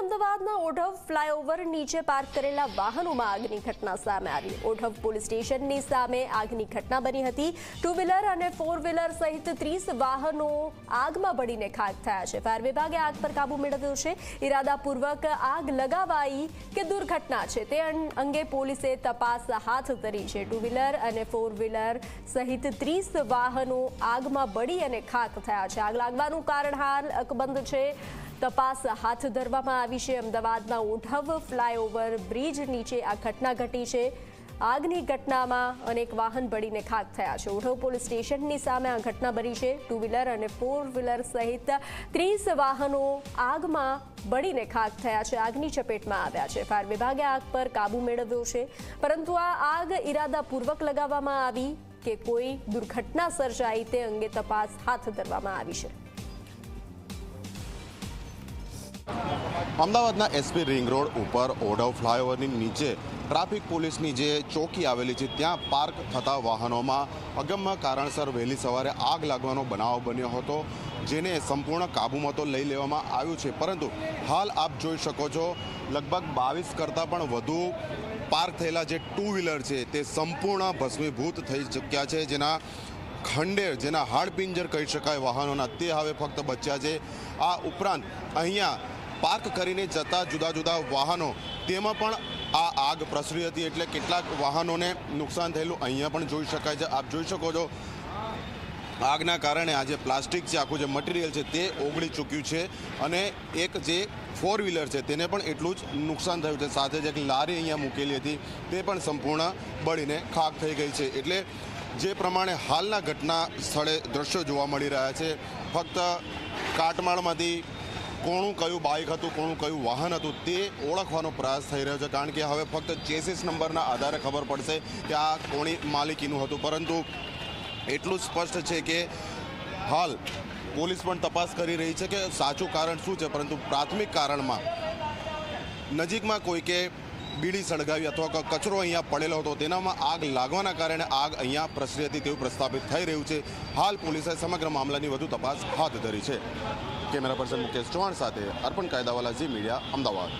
અમદાવાદના ઓઢવ ફ્લાયઓવર નીચે પાર્ક કરેલા વાહનોમાં આગની ઘટના સામે આવી. ઓઢવ પોલીસ સ્ટેશનની સામે આગની ઘટના બની હતી. ટુ વ્હીલર અને ફોર વ્હીલર સહિત ત્રીસ વાહનો આગમાં બળીને ખાક થયા છે. ફાયર વિભાગે આગ પર કાબુ મેળવ્યો છે. ઇરાદાપૂર્વક આગ લગાવાઈ કે દુર્ઘટના છે તે અંગે પોલીસે તપાસ હાથ ધરી છે. ટુ વ્હીલર અને ફોર વ્હીલર સહિત ત્રીસ વાહનો આગમાં બળી અને ખાક થયા છે. આગ લાગવાનું કારણ હાલ અકબંધ છે. તપાસ હાથ ધરવામાં આવી છે. અમદાવાદના ઓઢવ ફ્લાયઓવર બ્રિજ નીચે આ ઘટના ઘટી છે. આગની ઘટનામાં અનેક વાહન બળીને ખાક થયા છે. ઓઢવ પોલીસ સ્ટેશનની સામે આ ઘટના બની છે. ટુ વ્હીલર અને ફોર વ્હીલર સહિત ત્રીસ વાહનો આગમાં બળીને ખાક થયા છે. આગની ચપેટમાં આવ્યા છે. ફાયર વિભાગે આગ પર કાબુ મેળવ્યો છે. પરંતુ આ આગ ઇરાદાપૂર્વક લગાવવામાં આવી કે કોઈ દુર્ઘટના સર્જાઈ તે અંગે તપાસ હાથ ધરવામાં આવી છે. અમદાવાદના એસપી રિંગ રોડ ઉપર ઓઢવ ફ્લાયઓવરની નીચે ટ્રાફિક પોલીસની જે ચોકી આવેલી છે, ત્યાં પાર્ક થતા વાહનોમાં અગમ્ય કારણસર વહેલી સવારે આગ લાગવાનો બનાવ બન્યો હતો, જેને સંપૂર્ણ કાબૂમાં તો લઈ લેવામાં આવ્યું છે, પરંતુ હાલ આપ જોઈ શકો છો, લગભગ બાવીસ કરતાં પણ વધુ પાર્ક થયેલા જે ટુ વ્હીલર છે, તે સંપૂર્ણ ભસ્મીભૂત થઈ ચૂક્યા છે. જેના ખંડેર જેના હાડપિંજર કહી શકાય, વાહનોના તે હવે ફક્ત બચ્યા છે. આ ઉપરાંત અહીંયા પાર્ક કરીને જતા જુદા જુદા વાહનો. તેમાં પણ આ આગ પ્રસરી હતી એટલે કેટલાક વાહનોને નુકસાન થયેલું અહીંયા પણ જોઈ શકાય છે. આપ જોઈ શકો છો, આગના કારણે આ જે પ્લાસ્ટિક છે, આખું જે મટીરિયલ છે, તે ઓગળી ચૂક્યું છે અને એક જે ફોર વ્હીલર છે, તેને પણ એટલું જ નુકસાન થયું છે. સાથે જ એક લારી અહીંયા મૂકેલી હતી, તે પણ સંપૂર્ણ બળીને ખાક થઈ ગઈ છે. એટલે જે પ્રમાણે હાલના ઘટના સ્થળે દ્રશ્યો જોવા મળી રહ્યા છે. ફક્ત કાટમાળમાંથી કોણું કયું બાઇક હતું, કોણું કયું વાહન હતું તે ઓળખવાનો પ્રયાસ થઈ રહ્યો છે. કારણ કે હવે ફક્ત ચેસિસ નંબરના આધારે ખબર પડશે કે આ કોણી માલિકીનું હતું. પરંતુ એટલું સ્પષ્ટ છે કે હાલ પોલીસ પણ તપાસ કરી રહી છે કે સાચું કારણ શું છે. પરંતુ પ્રાથમિક કારણમાં નજીકમાં કોઈકે બીડી સળગાવી અથવા કચરો અહીંયા પડેલો હતો. તેનામાં આગ લાગવાના કારણે આગ અહીંયા પ્રસરી હતી તેવું પ્રસ્થાપિત થઈ રહ્યું છે. હાલ પોલીસે સમગ્ર મામલાની વધુ તપાસ હાથ ધરી છે. કેમેરા પર્સન મુકેશ ચૌહાણ સાથે અર્પણ કાયદાવાલા ઝી મીડિયા, અમદાવાદ.